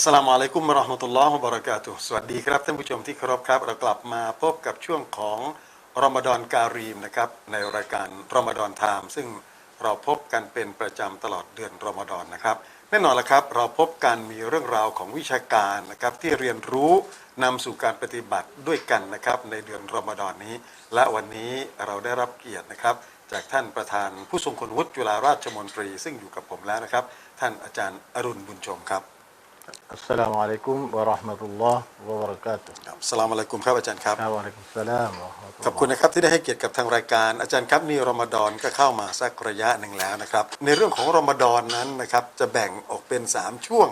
สสลามุอะลัยกุมวะราะห์มะตุลลอฮ์วะบะเราะกาตุฮ์สวัสดีครับท่านผู้ชมที่เคารพครับ เรากลับมาพบกับช่วงของรอมฎอนการีมนะครับในรายการรอมฎอนไทม์ซึ่งเราพบกันเป็นประจำตลอดเดือนรอมฎอนนะครับ แน่นอนละครับ เราพบกันมีเรื่องราวของวิชาการนะครับที่เรียนรู้นำสู่การปฏิบัติด้วยกันนะครับในเดือนรอมฎอนนี้ และวันนี้เราได้รับเกียรตินะครับจากท่านประธานผู้ทรงคุณวุฒิจุฬาราชมนตรี ซึ่งอยู่กับผมแล้วนะครับ ท่านอาจารย์อรุณบุญชมครับ السلام عليكم ورحمة الله وبركاته สลามอะลัยกุมครับอาจารย์ครับ ครับวะอะลัยกุมสสลามมขอบคุณนะครับที่ได้ให้เกียรติกับทางรายการอาจารย์ครับนี่รอมฎอนก็เข้ามาสักระยะหนึ่งแล้วนะครับ ในเรื่องของรอมฎอนนั้นนะครับจะแบ่งออกเป็น 3 ช่วง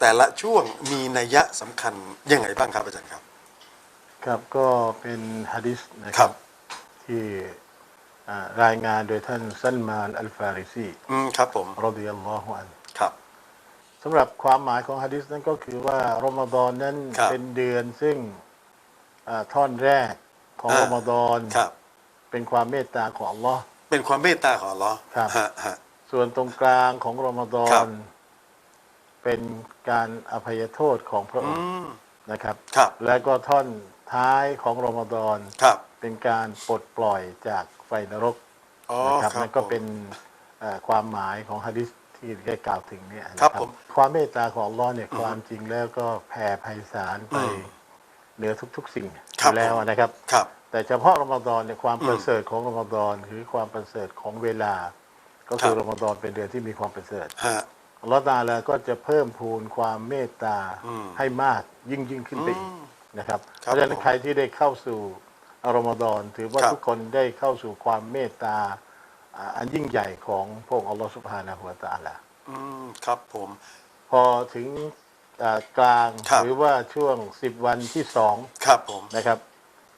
แต่ละช่วงมีนัยยะสำคัญยังไงบ้างครับอาจารย์ครับ ครับก็เป็นฮะดิษนะครัรบที่รายงานโดยท่านซัลมานอัลฟาริซีอืมครับผมรดิยัลลอฮุอัน สำหรับความหมายของฮะดิษนั้นก็คือว่ารอมฎอนนั้นครับ เป็นเดือนซึ่งอ่าท่อนแรกของอ่ารอมฎอนครับ เป็นความเมตตาของอัลลอฮ์ เป็นความเมตตาของอัลลอฮ์ครับ ฮะฮะ ส่วนตรงกลางของรอมฎอครันบ เป็นการอภัยโทษของพระออืงค์มนะครับ ครับแล้วก็ท่อนท้ายของรอมฎอนครับเป็นการปลดปล่อยจากไฟนรกอ๋อนะครับครับนั่นก็ผมเป็นเอ่อความหมายของฮะดิษ ที่ได้กล่าวถึงเนี่ยนะครับผม ความเมตตาของอัลลอฮ์เนี่ยความจริงแล้วก็แผ่ไพศาลไปอืมเหนือทุก ๆ สิ่งอครับยู่แล้วผมนะครับ ครับ แต่เฉพาะรอมฎอนเนี่ยความอืมประเสริฐของรอมฎอนคือความประเสริฐของเวลา ก็คือครับ รอมฎอนเป็นเดือนที่มีความประเสริฐ ฮะ อัลลอฮ์ตาลาก็จะเพิ่มพูนความเมตตาอืมให้มากยิ่งยิ่งขึ้นไปอีกอืมนะครับคเพรับราะฉะนั้นผมใครที่ได้เข้าสู่รอมฎอนถือว่าครับทุกคนได้เข้าสู่ความเมตตา อ่าอันยิ่งใหญ่ของพระองค์อัลลอฮ์สุบฮานะฮูวะตะอาลาอืมครับผม พอถึงอ่ากลางครับหรือว่าช่วงสิบวันที่สองครับผมนะครับ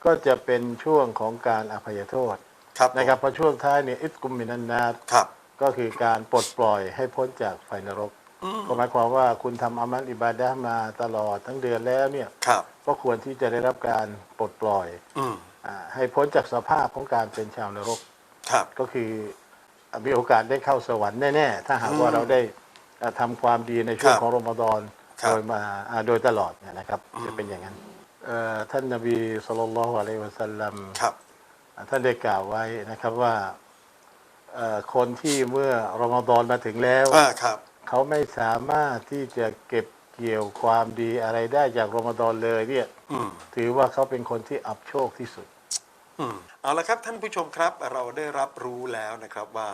ก็จะเป็นช่วงของการอภัยโทษครับผมนะครับพอช่วงท้ายเนี่ยอิสกุมมินันนาตครับก็คือการปลดปล่อยให้พ้นจากไฟนรกอืมก็หมายความว่าคุณทำอามัลอิบาดะห์มาตลอดทั้งเดือนแล้วเนี่ยครับก็ควรที่จะได้รับการปลดปล่อยอืมอาให้พ้นจากสภาพของการเป็นชาวนรก ครับ ก็คือมีโอกาสได้เข้าสวรรค์แน่ๆ ถ้าหากว่าอืมเราได้อ่าทำความดีในช่วงครับของรอมฎอนครับ โดยมาอ่าโดยตลอดเนี่ยนะครับจะเป็นอย่างนั้นเอ่อท่านนบีสุลต่านละฮ์อะลัยฮิวะสัลลัม ครับอ่าท่านได้กล่าวไว้นะครับว่าเอ่อคนที่เมื่อรอมฎอนมาถึงแล้ว อ่า ครับ เขาไม่สามารถที่จะเก็บเกี่ยวความดีอะไรได้จากรอมฎอนเลยเนี่ยอืม ถือว่าเขาเป็นคนที่อับโชคที่สุดอืม เอาละครับท่านผู้ชมครับเราได้รับรู้แล้วนะครับว่า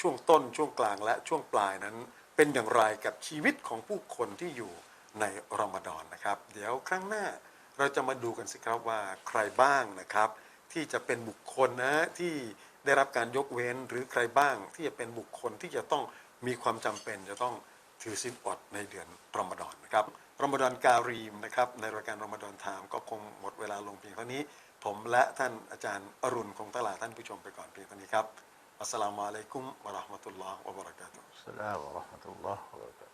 ช่วงต้นช่วงกลางและช่วงปลายนั้น เป็นอย่างไรกับชีวิตของผู้คนที่อยู่ในรอมฎอนนะครับ เดี๋ยวครั้งหน้าเราจะมาดูกันสิครับว่าใครบ้างนะครับ ที่จะเป็นบุคคลนะที่ได้รับการยกเว้นหรือใครบ้างที่จะเป็นบุคคลที่จะต้องมีความจำเป็นจะต้องถือศีลอดในเดือนรอมฎอนนะครับรอมฎอนการีมนะครับในรายการรอมฎอนไทม์ก็คงหมดเวลาลงเพียงเท่านี้ ผมและท่านอาจารย์อรุณคงตลาดท่านผู้ชมไปก่อนเพียงเท่านี้ครับอัสสลามุอะลัยกุมวะราะห์มะตุลลอฮ์วะบะเราะกาตุฮ์อัสสลามุอะลัยกุมวะราะห์มะตุลลอฮ์วะบะเราะกาตุฮ์